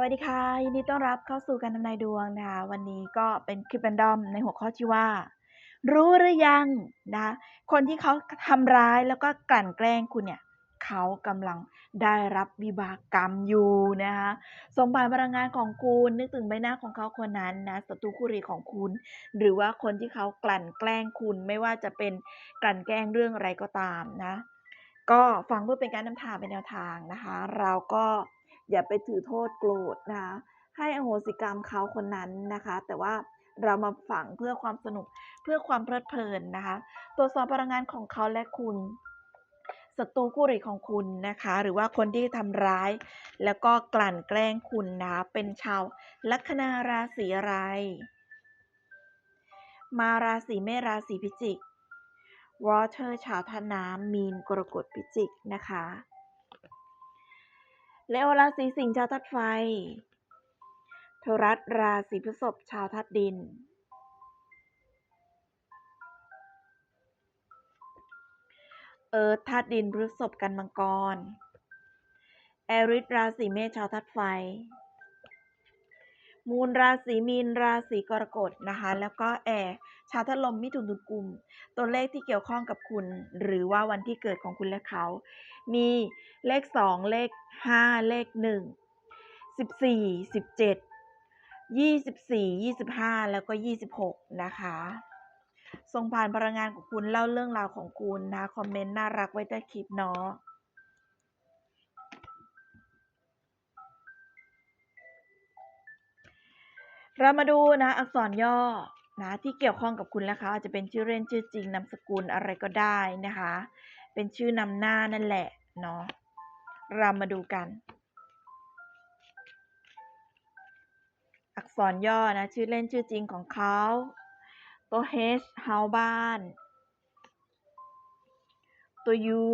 วัสดีค่ะ ยินดีต้อนรับเข้าสู่การทำนายดวงนะคะ วันนี้ก็เป็นคลิป random ในหัวข้อที่ว่า รู้หรือยังนะคนที่เขาทำร้ายแล้วก็กลั่นแกล้งคุณเนี่ยเขากำลังได้รับวิบากกรรมอยู่นะคะส่งผ่านพลังงานของคุณนึกถึงใบหน้าของเขาคนนั้นนะศัตรูคู่ริของคุณ หรือว่าคนที่เขากลั่นแกล้งคุณไม่ว่าจะเป็นกลั่นแกล้งเรื่องอะไรก็ตามนะ ก็ฟังเพื่อเป็นการนำทางเป็นแนวทางนะคะ เราก็ อย่าไปถือโทษโกรธนะคะให้อโหสิกรรมเขาคนนั้นนะคะ แต่ว่าเรามาฝังเพื่อความสนุกเพื่อความเพลิดเพลินนะคะตรวจสอบพลังงานของเขาและคุณศัตรูคู่อริของคุณนะคะ หรือว่าคนที่ทำร้าย แล้วก็กลั่นแกล้งคุณนะคะเป็นชาวลัคนาราศีอะไร มาราศีเมษราศีพิจิกวอเตอร์ชาวธาตุน้ำมีนกรกฎพิจิกนะคะ เลโอราศีสิงห์ชาวธาตุไฟโทรัสราศีพฤษภชาวธาตุดิน เอิร์ธธาตุดินพฤษภกันมังกร แอริสราศีเมษชาวธาตุไฟ มูลราศีมีนราศีกรกฎนะคะ แล้วก็แอร์ชาวธาตุลมมิถุนตุลกุม ตัวเลขที่เกี่ยวข้องกับคุณ หรือว่าวันที่เกิดของคุณและเขา มีเลข 2 เลข 5 เลข 1 14 17 24 25 แล้วก็ 26 นะคะส่งผ่านพลังงานของคุณเล่าเรื่องราวของคุณนะ คอมเมนต์น่ารักไว้ใต้คลิปเนาะเรามาดูนะอักษรย่อนะที่เกี่ยวข้องกับคุณและเขาอาจจะเป็นชื่อเล่นชื่อจริงนามสกุลอะไรก็ได้นะคะ เป็นชื่อนำหน้านั่นแหละเนาะเรามาดูกัน อักษรย่อนะ ชื่อเล่นชื่อจริงของเขาตัว H เฮาบ้าน ตัว U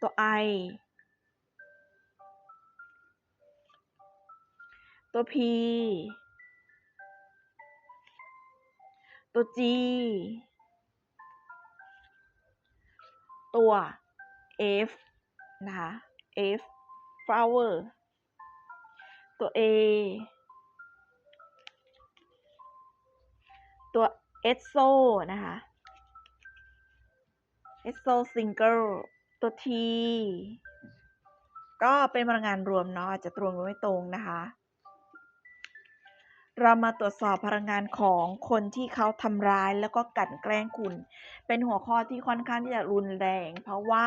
ตัว I ตัว P ตัว G ตัว F นะคะ F flower ตัว A ตัว e s o นะคะ e s o single ตัว T ก็เป็นพลังงานรวมเนาะอาจจะตรงหรือไม่ตรงนะคะ เรามาตรวจสอบพลังงานของคนที่เขาทำร้ายแล้วก็กลั่นแกล้งคุณ เป็นหัวข้อที่ค่อนข้างที่จะรุนแรง เพราะว่า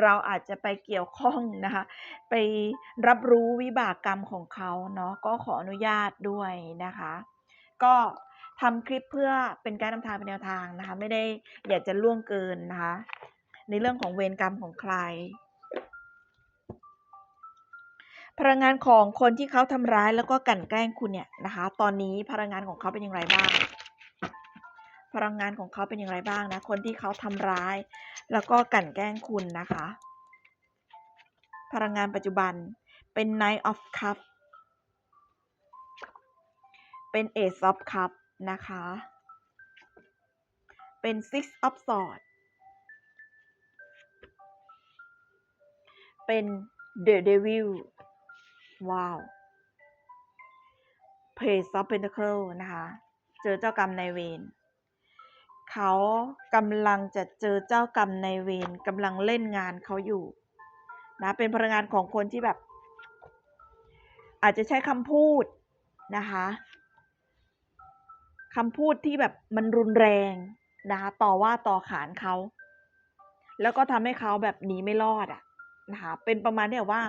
เราอาจจะไปเกี่ยวข้องนะคะ ไปรับรู้วิบากกรรมของเขาเนาะก็ขออนุญาตด้วยนะคะ ก็ทำคลิปเพื่อเป็นการนำทางเป็นแนวทางนะคะ ไม่ได้อยากจะล่วงเกินนะคะ ในเรื่องของเวรกรรมของใคร พลังงานของคนที่เขาทำร้ายแล้วก็กลั่นแกล้งคุณเนี่ยนะคะ ตอนนี้พลังงานของเขาเป็นอย่างไรบ้าง พลังงานของเขาเป็นอย่างไรบ้างนะคนที่เขาทำร้าย แล้วก็กลั่นแกล้งคุณนะคะ พลังงานปัจจุบันเป็น Knight of Cup เป็น Ace of Cup นะคะ เป็น Six of Swords เป็น The Devil ว้าว Page of Pentacle นะคะ เจอเจ้ากรรมนายเวรเขากำลังจะเจอเจ้ากรรมนายเวรกำลังเล่นงานเขาอยู่นะเป็นพลังงานของคนที่แบบ อาจจะใช้คำพูดนะคะคำพูดที่แบบมันรุนแรงนะคะต่อว่าต่อขานเขา แล้วก็ทำให้เขาแบบหนีไม่รอดอะนะคะเป็นประมาณที่แบบว่า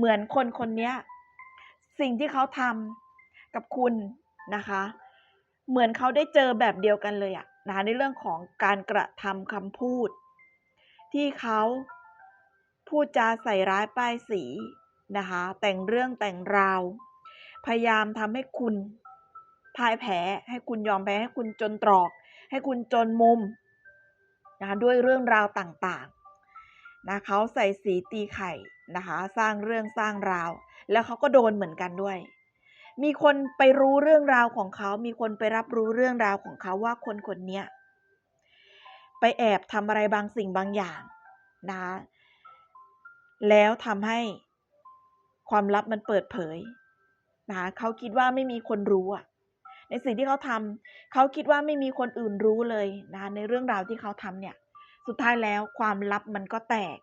เหมือนคนคนนี้สิ่งที่เขาทำกับคุณนะคะ เหมือนเขาได้เจอแบบเดียวกันเลยอะนะในเรื่องของการกระทำคำพูด ที่เขาพูดจาใส่ร้ายป้ายสีนะคะ แต่งเรื่องแต่งราว พยายามทำให้คุณพ่ายแพ้ให้คุณยอมแพ้ให้คุณจนตรอก ให้คุณจนมุมนะคะด้วยเรื่องราวต่างๆนะเขาใส่สีตีไข่ นะคะ สร้างเรื่องสร้างราว แล้วเขาก็โดนเหมือนกันด้วย มีคนไปรู้เรื่องราวของเขา มีคนไปรับรู้เรื่องราวของเขาว่าคนคนนี้ไปแอบทำอะไรบางสิ่งบางอย่างนะคะแล้วทำให้ความลับมันเปิดเผยนะคะเขาคิดว่าไม่มีคนรู้อะในสิ่งที่เขาทำเขาคิดว่าไม่มีคนอื่นรู้เลยนะคะในเรื่องราวที่เขาทำเนี่ย สุดท้ายแล้วความลับมันก็แตก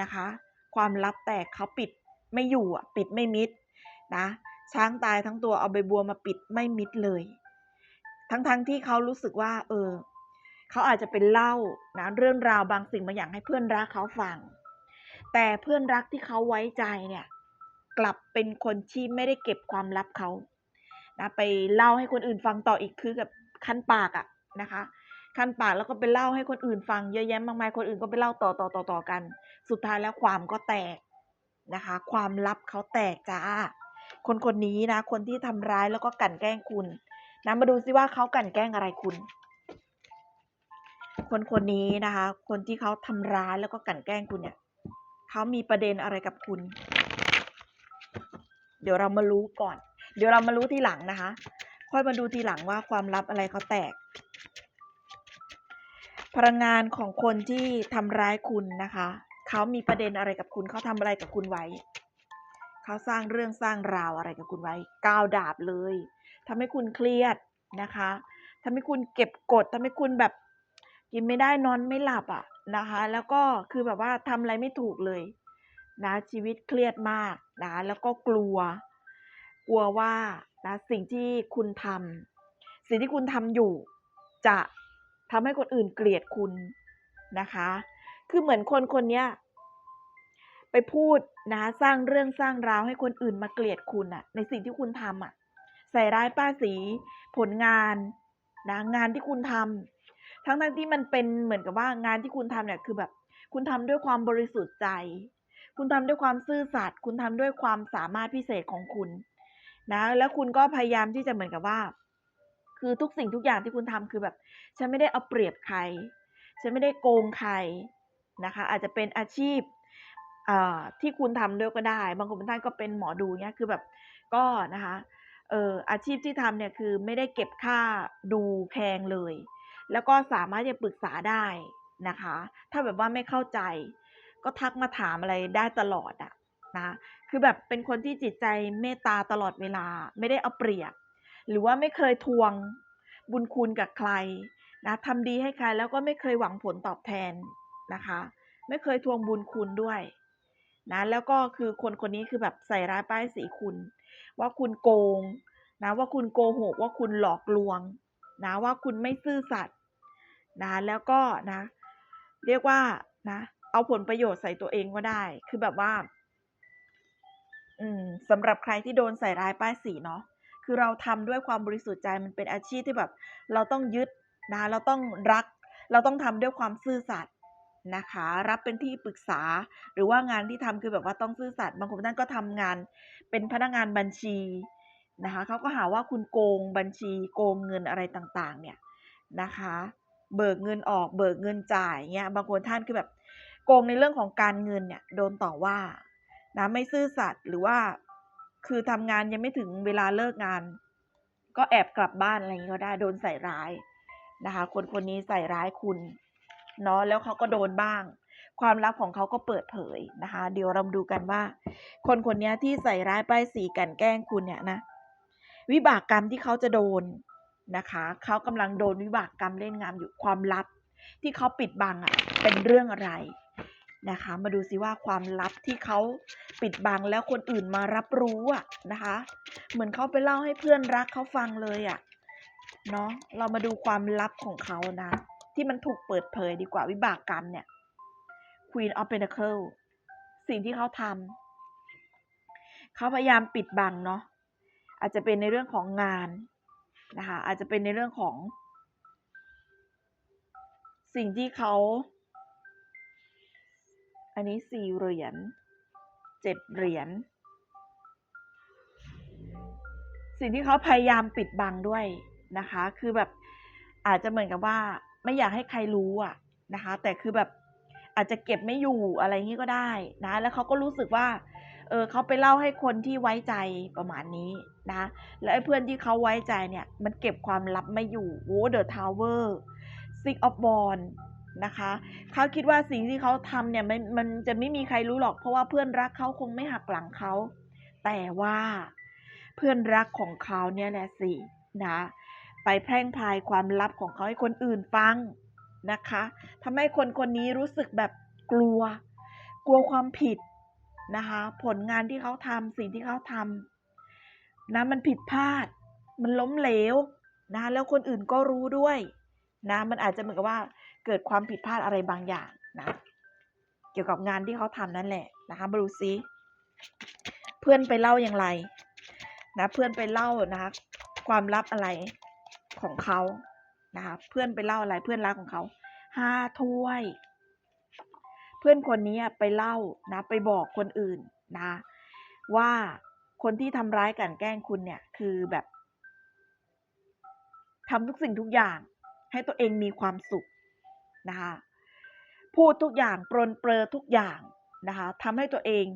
นะคะ ความลับแตกเขาปิดไม่อยู่อะปิดไม่มิดนะช้างตายทั้งตัวเอาใบบัวมาปิดไม่มิดเลย ทั้งๆทที่เขารู้สึกว่า เออเขาอาจจะเป็นเล่านะเรื่องราวบางสิ่งบางอย่างให้เพื่อนรักเขาฟัง แต่เพื่อนรักที่เขาไว้ใจเนี่ย กลับเป็นคนที่ไม่ได้เก็บความลับเขานะไปเล่าให้คนอื่นฟังต่ออีกคือกับคันปากอะนะคะ คันปากแล้วก็ไปเล่าให้คนอื่นฟังเยอะแยะมากมายคนอื่นก็ไปเล่าต่อต่อต่อต่อกัน สุดท้ายแล้วความก็แตกนะคะ ความลับเขาแตกจ้า คนคนนี้นะ คนที่ทำร้ายแล้วก็กลั่นแกล้งคุณนะมาดูซิว่าเขากลั่นแกล้งอะไรคุณ คนคนนี้นะคะ คนที่เขาทำร้ายแล้วก็กลั่นแกล้งคุณเนี่ยเขามีประเด็นอะไรกับคุณ เดี๋ยวเรามารู้ก่อน เดี๋ยวเรามารู้ทีหลังนะคะ ค่อยมาดูทีหลังว่าความลับอะไรเขาแตก พลังงานของคนที่ทำร้ายคุณนะคะ เขามีประเด็นอะไรกับคุณ เขาทำอะไรกับคุณไว้ เขาสร้างเรื่องสร้างราวอะไรกับคุณไว้ก้าวดาบเลยทำให้คุณเครียดนะคะทำให้คุณเก็บกดทำให้คุณแบบกินไม่ได้นอนไม่หลับอะนะคะ แล้วก็คือแบบว่าทำอะไรไม่ถูกเลยนะชีวิตเครียดมากนะแล้วก็กลัว กลัวว่านะสิ่งที่คุณทำสิ่งที่คุณทำอยู่จะ ทำให้คนอื่นเกลียดคุณนะคะ คือเหมือนคนคนนี้ไปพูดนะสร้างเรื่องสร้างราวให้คนอื่นมาเกลียดคุณอะในสิ่งที่คุณทำอะใส่ร้ายป้าสีผลงานนะงานที่คุณทำทั้งทั้งที่มันเป็นเหมือนกับว่างานที่คุณทำเนี่ยคือแบบ คุณทำด้วยความบริสุทธิ์ใจ คุณทำด้วยความซื่อสัตย์คุณทำด้วยความสามารถพิเศษของคุณ นะ แล้วคุณก็พยายามที่จะเหมือนกับว่า คือทุกสิ่งทุกอย่างที่คุณทำคือแบบ ฉันไม่ได้เอาเปรียบใคร ฉันไม่ได้โกงใครนะคะ อาจจะเป็นอาชีพที่คุณทำด้วยก็ได้ บางคนบางท่านก็เป็นหมอดูเนี้ยคือแบบก็นะคะเอออาชีพที่ทำเนี่ยคือไม่ได้เก็บค่าดูแพงเลย แล้วก็สามารถจะปรึกษาได้นะคะ ถ้าแบบว่าไม่เข้าใจ ก็ทักมาถามอะไรได้ตลอดอะนะ คือแบบเป็นคนที่จิตใจเมตตาตลอดเวลา ไม่ได้เอาเปรียบ หรือว่าไม่เคยทวงบุญคุณกับใครนะทำดีให้ใครแล้วก็ไม่เคยหวังผลตอบแทนนะคะ ไม่เคยทวงบุญคุณด้วยนะแล้วก็คือคนคนนี้คือแบบใส่ร้ายป้ายสีคุณ ว่าคุณโกงนะว่าคุณโกหกว่าคุณหลอกลวงนะว่าคุณไม่ซื่อสัตย์นะแล้วก็นะ เรียกว่านะ เอาผลประโยชน์ใส่ตัวเองก็ได้ คือแบบว่า อืมสำหรับใครที่โดนใส่ร้ายป้ายสีเนาะ คือเราทำด้วยความบริสุทธิ์ใจมันเป็นอาชีพที่แบบ เราต้องยึดนะเราต้องรัก เราต้องทำด้วยความซื่อสัตย์นะคะ รับเป็นที่ปรึกษา หรือว่างานที่ทำคือแบบว่าต้องซื่อสัตย์บางคนท่านก็ทำงาน เป็นพนักงานบัญชีนะคะเขาก็หาว่าคุณโกงบัญชีโกงเงินอะไรต่างๆ เนี่ยนะคะ เบิกเงินออกเบิกเงินจ่ายเงี้ยบางคนท่านคือแบบโกงในเรื่องของการเงินเนี่ยโดนต่อว่านะไม่ซื่อสัตย์หรือว่า คือทำงานยังไม่ถึงเวลาเลิกงาน ก็แอบกลับบ้านอะไรอย่างนี้ก็ได้โดนใส่ร้ายนะคะ คนคนนี้ใส่ร้ายคุณเนาะแล้วเขาก็โดนบ้าง ความลับของเขาก็เปิดเผยนะคะ เดี๋ยวเราดูกันว่า คนคนนี้ที่ใส่ร้ายป้ายสีกันแกล้งคุณเนี่ยนะ วิบากกรรมที่เขาจะโดนนะคะเขากำลังโดนวิบากกรรมเล่นงามอยู่ความลับ ที่เขาปิดบังอะ่ะเป็นเรื่องอะไรนะคะ มาดูซิว่าความลับที่เขา ปิดบังแล้วคนอื่นมารับรู้อะนะคะ เหมือนเขาไปเล่าให้เพื่อนรักเขาฟังเลยอะเนาะเรามาดูความลับของเขานะ ที่มันถูกเปิดเผยดีกว่าวิบากกรรมเนี่ย Queen of Pentacle สิ่งที่เขาทำเขาพยายามปิดบังเนาะอาจจะเป็นในเรื่องของงานนะคะ อาจจะเป็นในเรื่องของ สิ่งที่เขา อันนี้สี่เหรียญ เจ็ดเหรียญ สิ่งที่เขาพยายามปิดบังด้วยนะคะ คือแบบอาจจะเหมือนกับว่าไม่อยากให้ใครรู้อะนะคะ แต่คือแบบอาจจะเก็บไม่อยู่อะไรงี้ก็ได้นะ แล้วเขาก็รู้สึกว่า เออเขาไปเล่าให้คนที่ไว้ใจประมาณนี้นะ แล้วไอ้เพื่อนที่เขาไว้ใจเนี่ย มันเก็บความลับไม่อยู่โอ้เดอะทาวเวอร์ซิกออฟบอล นะคะเขาคิดว่าสิ่งที่เขาทำเนี่ยมันมันจะไม่มีใครรู้หรอก เพราะว่าเพื่อนรักเขาคงไม่หักหลังเขา แต่ว่าเพื่อนรักของเขาเนี่ยแหละสินะ ไปแพร่งพายความลับของเขาให้คนอื่นฟังนะคะทำให้คนคนนี้รู้สึกแบบกลัว กลัวความผิดนะคะ ผลงานที่เขาทำสิ่งที่เขาทำนะมันผิดพลาด มันล้มเหลวนะแล้วคนอื่นก็รู้ด้วยนะมันอาจจะเหมือนกับว่า เกิดความผิดพลาดอะไรบางอย่างนะเกี่ยวกับงานที่เขาทำนั่นแหละนะคะมาดูซิเพื่อนไปเล่าอย่างไร นะ เพื่อนไปเล่านะคะ ความลับอะไรของเขานะคะเพื่อนไปเล่าอะไรเพื่อนรักของเขาห้าถ้วย เพื่อนคนนี้ไปเล่านะ ไปบอกคนอื่นนะ ว่าคนที่ทำร้ายกันแกล้งคุณเนี่ย คือแบบทำทุกสิ่งทุกอย่าง ให้ตัวเองมีความสุข นะคะพูดทุกอย่างปรนเปรอทุกอย่างนะคะทำให้ตัวเอง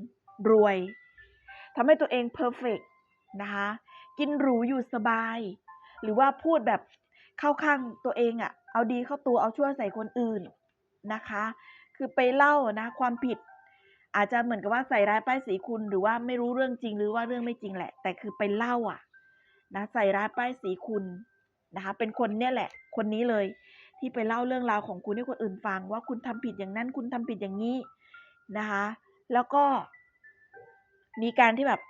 รวยทำให้ตัวเองเพอร์เฟกนะคะกินหรูอยู่สบาย หรือว่าพูดแบบเข้าข้างตัวเองอะ่ะเอาดีเข้าตัวเอาชั่วใส่คนอื่นนะคะ คือไปเล่านะความผิด อาจจะเหมือนกับว่าใส่ร้ายป้ายสีคุณหรือว่าไม่รู้เรื่องจริงหรือว่าเรื่องไม่จริงแหละ แต่คือไปเล่าอะนะใส่ร้ายป้ายสีคุณนะคะเป็นคนเนี่ยแหละ คนนี้เลย ที่ไปเล่าเรื่องราวของคุณให้คนอื่นฟัง ว่าคุณทำผิดอย่างนั้น คุณทำผิดอย่างนี้นะคะ แล้วก็ มีการที่แบบ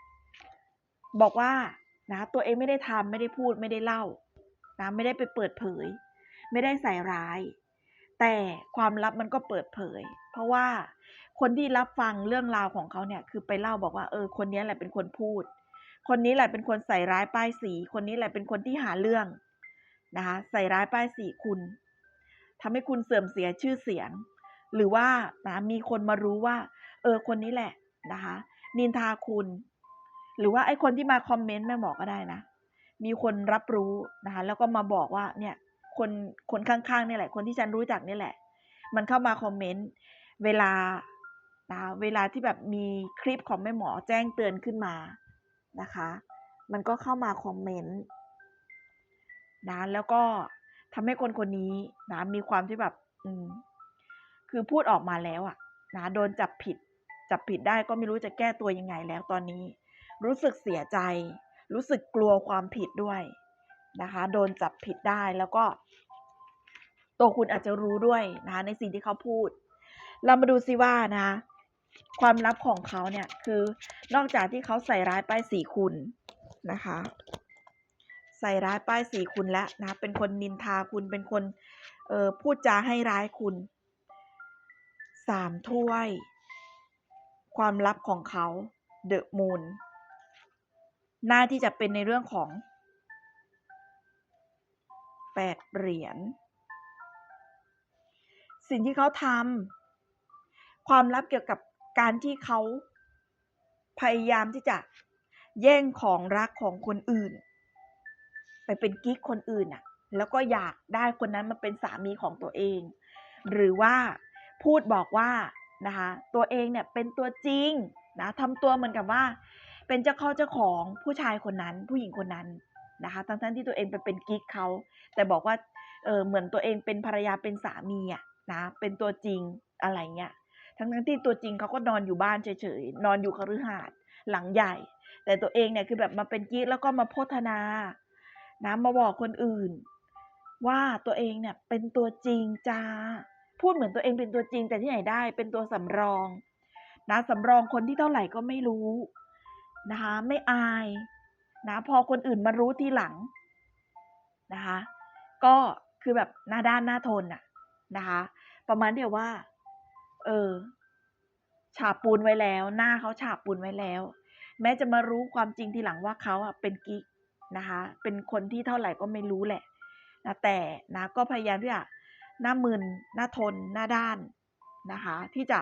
บอกว่านะตัวเองไม่ได้ทำไม่ได้พูดไม่ได้เล่านะไม่ได้ไปเปิดเผย ไม่ได้ใส่ร้าย แต่ความลับมันก็เปิดเผย เพราะว่าคนที่รับฟังเรื่องราวของเขาเนี่ย คือไปเล่าบอกว่าเออคนนี้แหละเป็นคนพูด คนนี้แหละเป็นคนใส่ร้ายป้ายสี คนนี้แหละเป็นคนที่หาเรื่องนะคะใส่ร้ายป้ายสีคุณ ทำให้คุณเสื่อมเสียชื่อเสียง หรือว่านะมีคนมารู้ว่า เออคนนี้แหละนะคะ นินทาคุณ หรือว่าไอ้คนที่มาคอมเมนต์แม่หมอก็ได้นะ มีคนรับรู้นะคะ แล้วก็มาบอกว่าเนี่ยคนคนข้างๆนี่แหละ คนที่ฉันรู้จักนี่แหละ มันเข้ามาคอมเมนต์เวลานะเวลาที่แบบมีคลิปของแม่หมอแจ้งเตือนขึ้นมานะคะ มันก็เข้ามาคอมเมนต์นะแล้วก็ ทำให้คนคนนี้นะมีความที่แบบ อืม คือพูดออกมาแล้วอะนะโดนจับผิด จับผิดได้ก็ไม่รู้จะแก้ตัวยังไงแล้วตอนนี้ รู้สึกเสียใจ รู้สึกกลัวความผิดด้วยนะคะ โดนจับผิดได้แล้วก็ ตัวคุณอาจจะรู้ด้วยนะคะ ในสิ่งที่เขาพูด เรามาดูซิว่านะคะความลับของเขาเนี่ยคือนอกจากที่เขาใส่ร้ายป้ายสีคุณนะคะ ใส่ร้ายป้ายสีคุณแล้วนะ เป็นคนนินทาคุณ เป็นคนเอ่อพูดจาให้ร้ายคุณสามถ้วย ความลับของเขาเดอะมูนน่าที่จะเป็นในเรื่องของแปดเหรียญสิ่งที่เขาทำความลับเกี่ยวกับการที่เขาพยายามที่จะแย่งของรักของคนอื่น ไปเป็นกิ๊กคนอื่นอะแล้วก็อยากได้คนนั้นมาเป็นสามีของตัวเอง หรือว่าพูดบอกว่านะคะตัวเองเนี่ยเป็นตัวจริงนะทำตัวเหมือนกับว่า เป็นเจ้าเข้าเจ้าของผู้ชายคนนั้น ผู้หญิงคนนั้นนะคะทั้งๆที่ตัวเองไปเป็นกิ๊กเขาแต่บอกว่าเออเหมือนตัวเองเป็นภรรยาเป็นสามีอะนะเป็นตัวจริงอะไรเงี้ยทั้งทั้งที่ตัวจริงเขาก็นอนอยู่บ้านเฉยๆนอนอยู่คฤหาสน์หลังใหญ่ แต่ตัวเองเนี่ยคือแบบมาเป็นกิ๊กแล้วก็มาโพธนา นะมาบอกคนอื่น ว่าตัวเองเนี่ยเป็นตัวจริงจ้าพูดเหมือนตัวเองเป็นตัวจริงแต่ที่ไหนได้เป็นตัวสำรอง นะสำรองคนที่เท่าไหร่ก็ไม่รู้นะคะ ไม่อายนะพอคนอื่นมารู้ทีหลังนะคะ ก็คือแบบหน้าด้านหน้าทนอะนะคะ ประมาณเดียวว่า เออฉาบปูนไว้แล้ว หน้าเขาฉาบปูนไว้แล้ว แม้จะมารู้ความจริงทีหลังว่าเขาอะเป็นกิ๊ก นะคะ เป็นคนที่เท่าไหร่ก็ไม่รู้แหละนะแต่นะก็พยายามที่จะหน้ามึนหน้าทนหน้าด้านนะคะ ที่จะ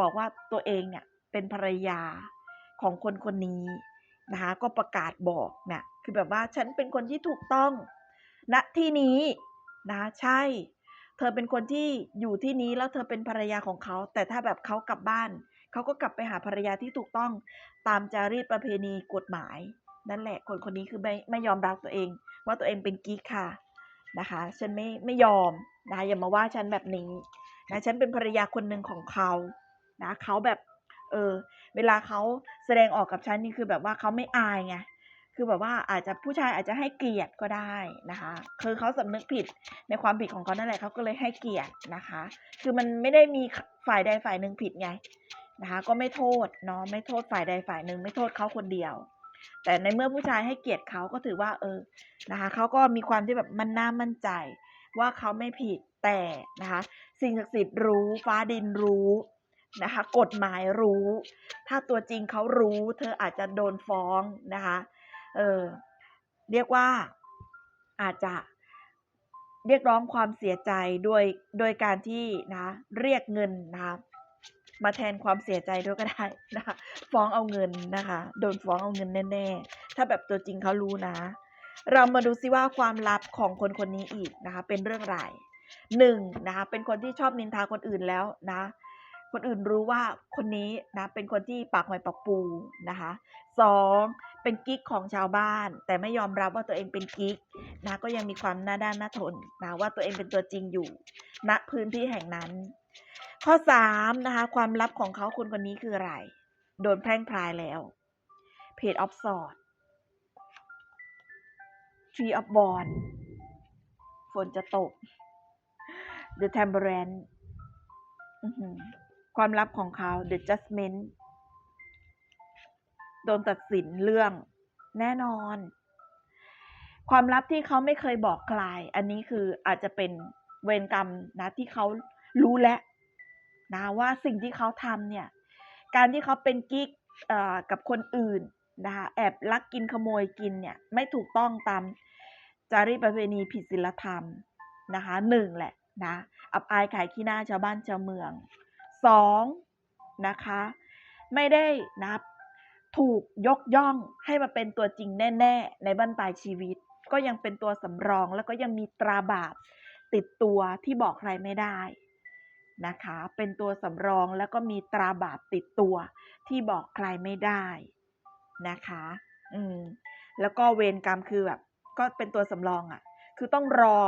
บอกว่าตัวเองเนี่ยเป็นภรรยาของคนคนนี้นะคะก็ประกาศบอกเนี่ยคือแบบว่าฉันเป็นคนที่ถูกต้องณที่นี้นะใช่ เธอเป็นคนที่อยู่ที่นี้แล้วเธอเป็นภรรยาของเขา แต่ถ้าแบบเขากลับบ้าน เขาก็กลับไปหาภรรยาที่ถูกต้องตามจารีตประเพณีกฎหมาย นั่นแหละ คนคนนี้คือไม่ไม่ยอมรับตัวเอง ว่าตัวเองเป็นกิ๊กค่ะนะคะ ฉันไม่ไม่ยอมนะอย่ามาว่าฉันแบบนี้นะฉันเป็นภรรยาคนหนึ่งของเขานะเขาแบบเออเวลาเขาแสดงออกกับฉันนี่คือแบบว่าเขาไม่อายไงคือแบบว่าอาจจะผู้ชายอาจจะให้เกียรติก็ได้นะคะ คือเขาสำนึกผิดในความผิดของเขานั่นแหละเขาก็เลยให้เกียรตินะคะ คือมันไม่ได้มีฝ่ายใดฝ่ายหนึ่งผิดไงนะคะ ก็ไม่โทษเนาะไม่โทษฝ่ายใดฝ่ายหนึ่งไม่โทษเขาคนเดียว แต่ในเมื่อผู้ชายให้เกียรติเขาก็ถือว่า เออนะคะเขาก็มีความที่แบบมันน่ามั่นใจ ว่าเขาไม่ผิดแต่นะคะ สิ่งศักดิ์สิทธิ์รู้ฟ้าดินรู้นะคะ กฎหมายรู้ ถ้าตัวจริงเขารู้ เธออาจจะโดนฟ้องนะคะเออเรียกว่าอาจจะเรียกร้องความเสียใจโดยโดยการที่นะเรียกเงินนะคะ มาแทนความเสียใจด้วยก็ได้นะคะฟ้องเอาเงินนะคะ โดนฟ้องเอาเงินแน่ๆ ถ้าแบบตัวจริงเขารู้นะ เรามาดูซิว่าความลับของคนคนนี้อีกนะคะ เป็นเรื่องไรหนึ่งนะคะเป็นคนที่ชอบนินทาคนอื่นแล้วนะ คนอื่นรู้ว่าคนนี้นะเป็นคนที่ปากหอยปากปูนะคะสองเป็นกิ๊กของชาวบ้าน แต่ไม่ยอมรับว่าตัวเองเป็นกิ๊กนะก็ยังมีความหน้าด้านหน้าทนนะว่าตัวเองเป็นตัวจริงอยู่ณพื้นที่แห่งนั้น ข้อสามนะคะ ความลับของเขาคนคนนี้คืออะไร โดนแพร่งพรายแล้วเพจออฟสอด Tree of Born ฝนจะตก The Tambourine อื้อหือความลับของเขา The Judgment โดนตัดสินเรื่องแน่นอน ความลับที่เขาไม่เคยบอกใคร อันนี้คืออาจจะเป็นเวรกรรมนะที่เขารู้แล้ว นะว่าสิ่งที่เขาทำเนี่ย การที่เขาเป็นกิ๊กกับคนอื่นนะคะแอบลักกินขโมยกินเนี่ยไม่ถูกต้องตามจารีตประเพณีผิดศีลธรรมนะคะหนึ่งแหละนะอับอายขายขี้หน้าชาวบ้านชาวเมืองสองนะคะไม่ได้นะถูกยกย่องให้มาเป็นตัวจริงแน่ ๆ ในบั้นปลายชีวิต ก็ยังเป็นตัวสำรองแล้วก็ยังมีตราบาปติดตัวที่บอกใครไม่ได้ นะคะ เป็นตัวสำรองแล้วก็มีตราบาปติดตัวที่บอกใครไม่ได้นะคะ อืม แล้วก็เวรกรรมคือแบบก็เป็นตัวสำรองอะ่ะ คือต้องรอ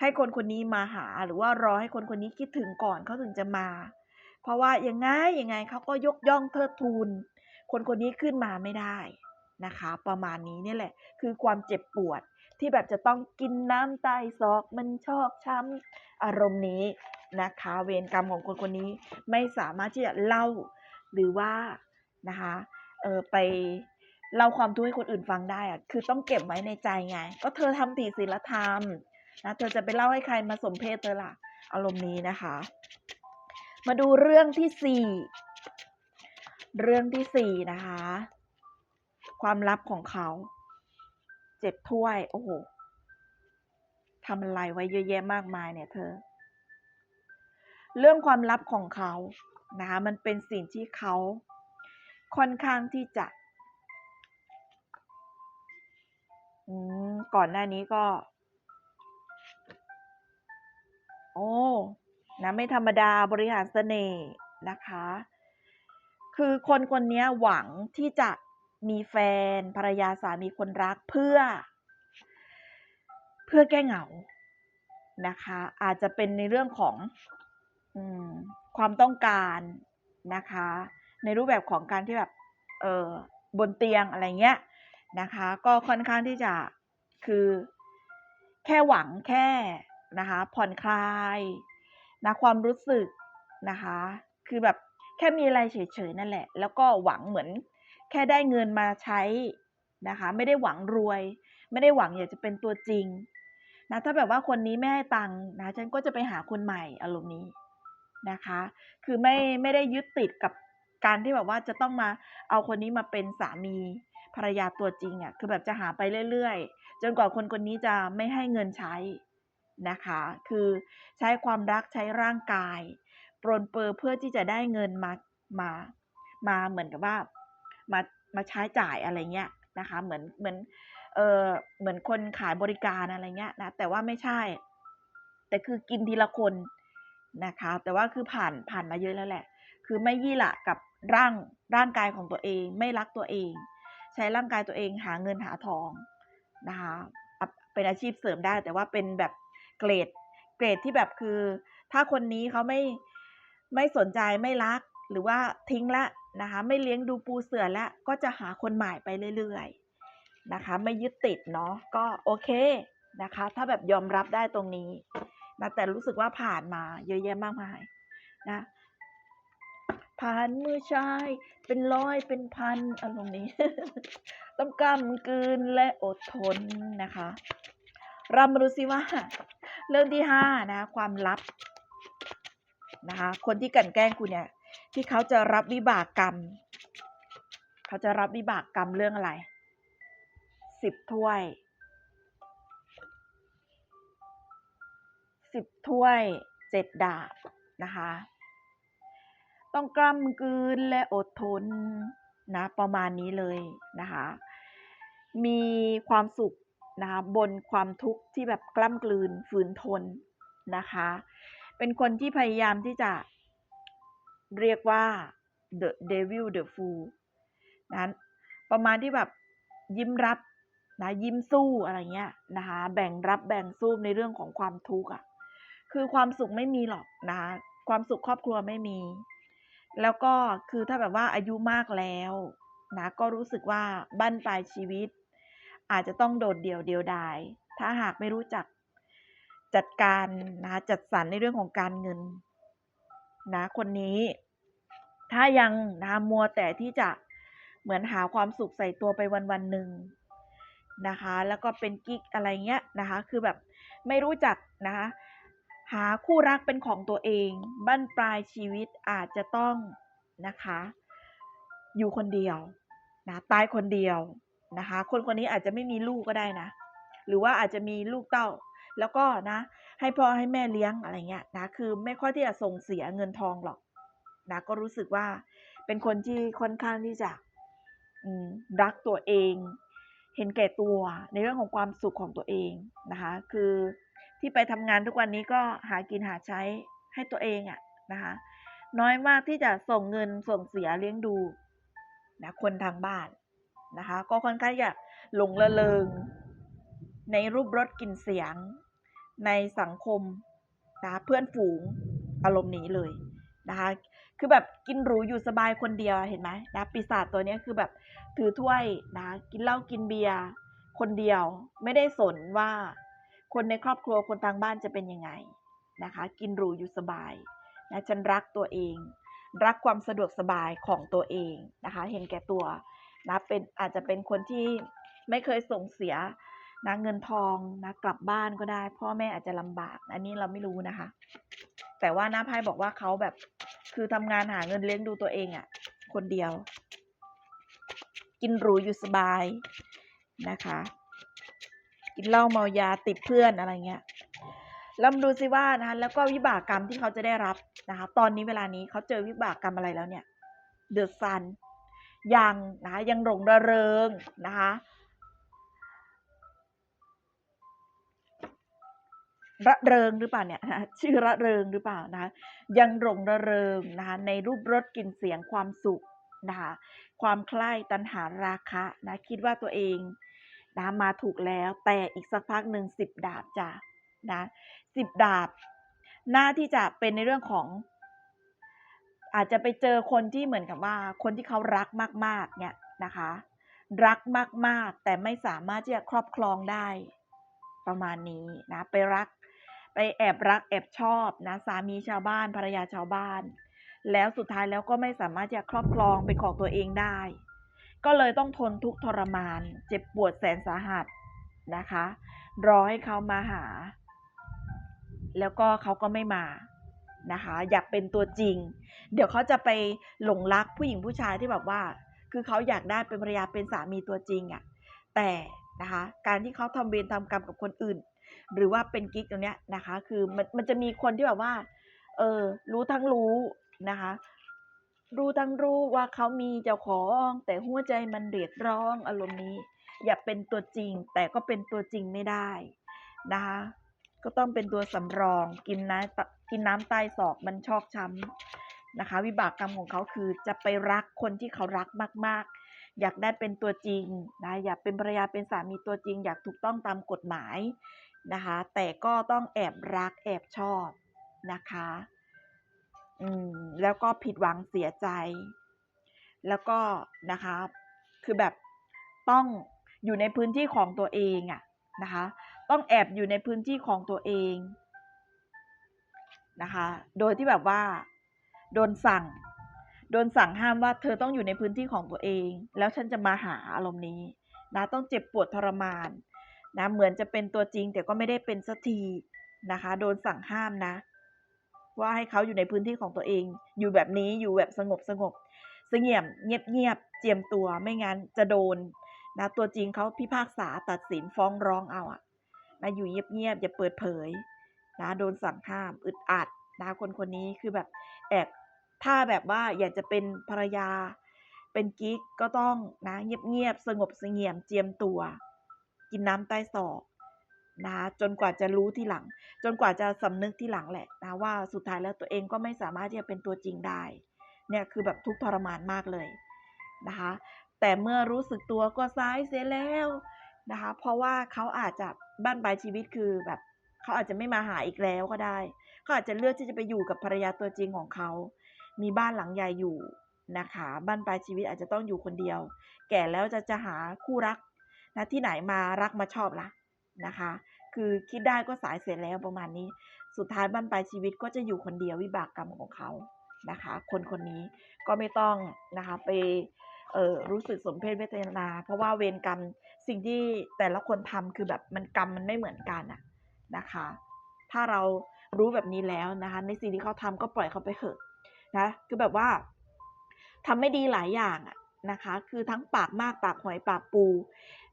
ให้คนคนนี้มาหา หรือว่ารอให้คนคนนี้คิดถึงก่อนเขาถึงจะมา เพราะว่ายังไงยังไงเขาก็ยกย่องเทิดทูน คนคนนี้ขึ้นมาไม่ได้นะคะ ประมาณนี้นี่แหละ คือความเจ็บปวดที่แบบจะต้องกินน้ำใต้ซอกมันชอกช้ำอารมณ์นี้ นะคะ เวรกรรมของคนคนนี้ไม่สามารถที่จะเล่าหรือว่านะคะเออไปเล่าความทุกข์ให้คนอื่นฟังได้อะคือต้องเก็บไว้ในใจไง ก็เธอทำผิดศีลธรรมนะเธอจะไปเล่าให้ใครมาสมเพศเธอล่ะ อารมณ์นี้นะคะ มาดูเรื่องที่สี่เรื่องที่สี่นะคะ ความลับของเขาเจ็บถ้วย โอ้โหทำอะไรไว้เยอะแยะมากมายเนี่ยเธอ เรื่องความลับของเขานะคะมันเป็นสิ่งที่เขาค่อนข้างที่จะก่อนหน้านี้ก็ โอ้นะไม่ธรรมดาบริหารเสน่ห์นะคะ คือคนคนนี้หวังที่จะมีแฟนภรรยาสามีคนรักเพื่อ เพื่อแก้เหงานะคะ อาจจะเป็นในเรื่องของ ความต้องการนะคะ ในรูปแบบของการที่แบบเออบนเตียงอะไรเงี้ยนะคะ ก็ค่อนข้างที่จะคือแค่หวังแค่นะคะผ่อนคลายนะความรู้สึกนะคะ คือแบบแค่มีอะไรเฉยๆนั่นแหละ แล้วก็หวังเหมือนแค่ได้เงินมาใช้นะคะ ไม่ได้หวังรวย ไม่ได้หวังอยากจะเป็นตัวจริงนะถ้าแบบว่าคนนี้ไม่ให้ตังค์นะฉันก็จะไปหาคนใหม่อารมณ์นี้ นะคะ คือไม่ไม่ได้ยึดติดกับการที่แบบว่าจะต้องมาเอาคนนี้มาเป็นสามีภรรยาตัวจริงอะ่ะคือแบบจะหาไปเรื่อยๆ จนกว่าคนคนนี้จะไม่ให้เงินใช้นะคะ คือใช้ความรักใช้ร่างกาย ปรนเปอเพื่อที่จะได้เงินมามามาเหมือนกับว่ามามาใช้จ่ายอะไรเงี้ยนะคะ เหมือนเหมือนเออเหมือนคนขายบริการอะไรเงี้ยนะแต่ว่าไม่ใช่ แต่คือกินทีละคน นะคะ แต่ว่าคือผ่านผ่านมาเยอะแล้วแหละ คือไม่ยี่ละกับร่างร่างกายของตัวเอง ไม่รักตัวเอง ใช้ร่างกายตัวเองหาเงินหาทองนะคะเป็นอาชีพเสริมได้ แต่ว่าเป็นแบบเกรดเกรดที่แบบคือ ถ้าคนนี้เขาไม่ไม่สนใจไม่รักหรือว่าทิ้งละนะคะไม่เลี้ยงดูปูเสือแล้วก็จะหาคนใหม่ไปเรื่อยๆนะคะ ไม่ยึดติดเนาะก็โอเคนะคะ ถ้าแบบยอมรับได้ตรงนี้ นะแต่รู้สึกว่าผ่านมาเยอะแยะมากมายนะผ่านมือชายเป็นร้อยเป็นพันอารมณ์นี้ต้องกำกืนและอดทนนะคะเรามาดูซิว่า เรื่องที่ห้านะความลับนะคะคนที่กันแกล้งคุณเนี่ย ที่เขาจะรับวิบากกรรม เขาจะรับวิบากกรรมเรื่องอะไรสิบถ้วย สิบถ้วยเจ็ดดาบนะคะ ต้องกล้ำกลืนและอดทนนะประมาณนี้เลยนะคะ มีความสุขนะคะบนความทุกข์ที่แบบกล้ำกลืนฝืนทนนะคะ เป็นคนที่พยายามที่จะเรียกว่า the devil the fool นั้นประมาณที่แบบยิ้มรับนะยิ้มสู้อะไรเงี้ยนะคะ แบ่งรับแบ่งสู้ในเรื่องของความทุกข์อะ คือความสุขไม่มีหรอกนะคะความสุขครอบครัวไม่มี แล้วก็คือถ้าแบบว่าอายุมากแล้วนะก็รู้สึกว่าบั้นปลายชีวิต อาจจะต้องโดดเดี่ยวเดียวดาย ถ้าหากไม่รู้จักจัดการนะจัดสรรในเรื่องของการเงินนะคนนี้ ถ้ายังนะมัวแต่ที่จะเหมือนหาความสุขใส่ตัวไปวันวันหนึ่งนะคะ แล้วก็เป็นกิ๊กอะไรเงี้ยนะคะ คือแบบไม่รู้จักนะคะ หาคู่รักเป็นของตัวเองบั้นปลายชีวิตอาจจะต้องนะคะ อยู่คนเดียวนะตายคนเดียวนะคะ คนคนนี้อาจจะไม่มีลูกก็ได้นะ หรือว่าอาจจะมีลูกเต้า แล้วก็นะ ให้พ่อให้แม่เลี้ยงอะไรเงี้ยนะคือไม่ค่อยที่จะส่งเสียเงินทองหรอกนะก็รู้สึกว่าเป็นคนที่ค่อนข้างที่จะรักตัวเอง เห็นแก่ตัวในเรื่องของความสุขของตัวเองนะคะ คือ ที่ไปทำงานทุกวันนี้ก็หากินหาใช้ให้ตัวเองอะนะคะ น้อยมากที่จะส่งเงินส่งเสียเลี้ยงดูนะคนทางบ้านนะคะ ก็ค่อนข้างจะหลงระเริงในรูปรสกลิ่นเสียง ในสังคมนะเพื่อนฝูงอารมณ์นี้เลยนะคะ คือแบบกินหรูอยู่สบายคนเดียวเห็นไหมนะปีศาจตัวนี้คือแบบถือถ้วยนะกินเหล้ากินเบียร์คนเดียวไม่ได้สนว่า คนในครอบครัวคนทางบ้านจะเป็นยังไงนะคะ กินหรูอยู่สบายนะฉันรักตัวเอง รักความสะดวกสบายของตัวเองนะคะ เห็นแก่ตัวนะเป็นอาจจะเป็นคนที่ไม่เคยส่งเสียนะเงินทองนะกลับบ้านก็ได้ พ่อแม่อาจจะลำบาก อันนี้เราไม่รู้นะคะ แต่ว่าหน้าไพ่บอกว่าเขาแบบคือทำงานหาเงินเลี้ยงดูตัวเองอะ่ะ คนเดียว กินหรูอยู่สบายนะคะ กินเหล้าเมายาติดเพื่อนอะไรเงี้ยแล้วมาดูสิว่านะคะแล้วก็วิบากกรรมที่เขาจะได้รับนะคะตอนนี้เวลานี้เขาเจอวิบากกรรมอะไรแล้วเนี่ยเดอะซันยังนะคะยังหลงระเริงนะคะระเริงหรือเปล่าเนี่ยนะชื่อระเริงหรือเปล่านะคะยังหลงระเริงนะคะในรูปรสกลิ่นเสียงความสุขนะคะความใคร่ตัณหาราคะนะคิดว่าตัวเอง นะมาถูกแล้วแต่อีกสักพักหนึ่งสิบดาบจ้ะนะสิบดาบ หน้าที่จะเป็นในเรื่องของ อาจจะไปเจอคนที่เหมือนกับว่า คนที่เขารักมาก ๆ เนี่ยนะคะ รักมาก ๆ แต่ไม่สามารถที่จะครอบครองได้ ประมาณนี้นะไปรัก ไปแอบรักแอบชอบนะสามีชาวบ้านภรรยาชาวบ้าน แล้วสุดท้ายแล้วก็ไม่สามารถจะครอบครองเป็นของตัวเองได้ ก็เลยต้องทนทุกทรมาน เจ็บปวดแสนสาหัสนะคะ รอให้เขามาหา แล้วก็เขาก็ไม่มานะคะ อยากเป็นตัวจริง เดี๋ยวเขาจะไปหลงรักผู้หญิงผู้ชายที่แบบว่า คือเขาอยากได้เป็นภรรยาเป็นสามีตัวจริงอะ่ะ แต่นะคะการที่เขาทำเวรทำกรรมกับคนอื่น หรือว่าเป็นกิ๊กตรงเนี้ยนะคะ คือมันมันจะมีคนที่แบบว่า เออรู้ทั้งรู้นะคะ รู้ทั้งรู้ว่าเขามีเจ้าของ แต่หัวใจมันเรียกร้องอารมณ์นี้ อยากเป็นตัวจริง แต่ก็เป็นตัวจริงไม่ได้นะคะก็ต้องเป็นตัวสำรองกินน้ำกินน้ำใต้ศอกมันชอกช้ำนะคะ วิบากกรรมของเขาคือจะไปรักคนที่เขารักมาก ๆ อยากได้เป็นตัวจริงนะอยากเป็นภรรยาเป็นสามีตัวจริง อยากถูกต้องตามกฎหมายนะคะ แต่ก็ต้องแอบรักแอบชอบนะคะ อืม แล้วก็ผิดหวังเสียใจ แล้วก็นะคะ คือแบบต้องอยู่ในพื้นที่ของตัวเองอะนะคะ ต้องแอบอยู่ในพื้นที่ของตัวเองนะคะ โดยที่แบบว่า โดนสั่ง โดนสั่งห้ามว่า เธอต้องอยู่ในพื้นที่ของตัวเอง แล้วฉันจะมาหาอารมณ์นี้นะต้องเจ็บปวดทรมานนะเหมือนจะเป็นตัวจริงแต่ก็ไม่ได้เป็นสักทีนะคะ โดนสั่งห้ามนะ ว่าให้เขาอยู่ในพื้นที่ของตัวเอง อยู่แบบนี้อยู่แบบสงบสงบเสงี่ยมเงียบเงียบเจียมตัวไม่งั้นจะโดนนะตัวจริงเขาพิพากษาตัดสินฟ้องร้องเอาอะนะอยู่เงียบเงียบอย่าเปิดเผยนะโดนสั่งห้ามอึดอัดนะคนคนนี้คือแบบแอบถ้าแบบว่าอยากจะเป็นภรรยา เป็นกิ๊กก็ต้องนะเงียบเงียบสงบเสงี่ยมเจียมตัว กินน้ำใต้ศอก นะจนกว่าจะรู้ที่หลัง จนกว่าจะสำนึกที่หลังแหละนะว่าสุดท้ายแล้วตัวเองก็ไม่สามารถที่จะเป็นตัวจริงได้ เนี่ยคือแบบทุกข์ทรมานมากเลยนะคะ แต่เมื่อรู้สึกตัวก็ซ้ายเสียแล้วนะคะ เพราะว่าเขาอาจจะบ้านปลายชีวิตคือแบบเขาอาจจะไม่มาหาอีกแล้วก็ได้เขาอาจจะเลือกที่จะไปอยู่กับภรรยาตัวจริงของเขา มีบ้านหลังใหญ่อยู่นะคะ บ้านปลายชีวิตอาจจะต้องอยู่คนเดียว แก่แล้วจะจะหาคู่รักนะที่ไหนมารักมาชอบละนะคะ คือคิดได้ก็สายเสร็จแล้วประมาณนี้ สุดท้ายบ้านปลายชีวิตก็จะอยู่คนเดียววิบากกรรมของเขานะคะ คนคนนี้ก็ไม่ต้องนะคะไปเออรู้สึกสมเพศเวทนา เพราะว่าเวรกรรมสิ่งที่แต่ละคนทำคือแบบมันกรรมมันไม่เหมือนกันอะนะคะ ถ้าเรารู้แบบนี้แล้วนะคะ ในสิ่งที่เขาทำก็ปล่อยเขาไปเถอะนะคือแบบว่าทำไม่ดีหลายอย่างอะ นะคะ คือทั้งปากมากปากหอยปากปู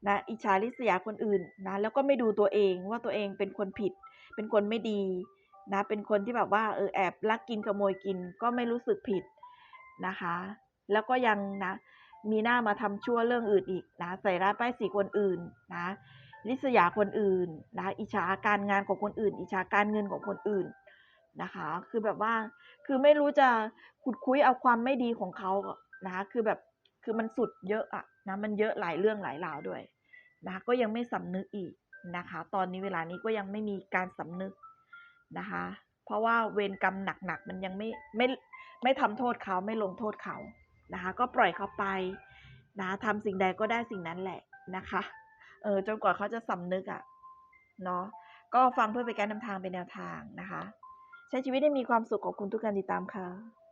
นะอิจฉาริษยาคนอื่นนะแล้วก็ไม่ดูตัวเองว่าตัวเองเป็นคนผิด เป็นคนไม่ดีนะเป็นคนที่แบบว่าเออแอบลักกินขโมยกินก็ไม่รู้สึกผิดนะคะ แล้วก็ยังนะมีหน้ามาทำชั่วเรื่องอื่นอีกนะใส่ร้ายป้ายสีคนอื่นนะริษยาคนอื่นนะอิจฉาการงานของคนอื่น อิจฉาการเงินของคนอื่นนะคะ คือแบบว่าคือไม่รู้จะขุดคุยเอาความไม่ดีของเขานะคะคือแบบ คือมันสุดเยอะอะนะมันเยอะหลายเรื่องหลายราวด้วยนะคะก็ยังไม่สำนึกอีกนะคะ ตอนนี้เวลานี้ก็ยังไม่มีการสำนึกนะคะ เพราะว่าเวรกรรมหนักๆมันยังไม่ไม่ไม่ทำโทษเขาไม่ลงโทษเขานะคะ ก็ปล่อยเขาไปนะทำสิ่งใดก็ได้สิ่งนั้นแหละนะคะเออจนกว่าเขาจะสำนึกอะ่ะเนาะก็ฟังเพื่อเป็นการนำทางเป็นแนวทางนะคะ ใช้ชีวิตได้มีความสุขขอบคุณทุกการติดตามค่ะ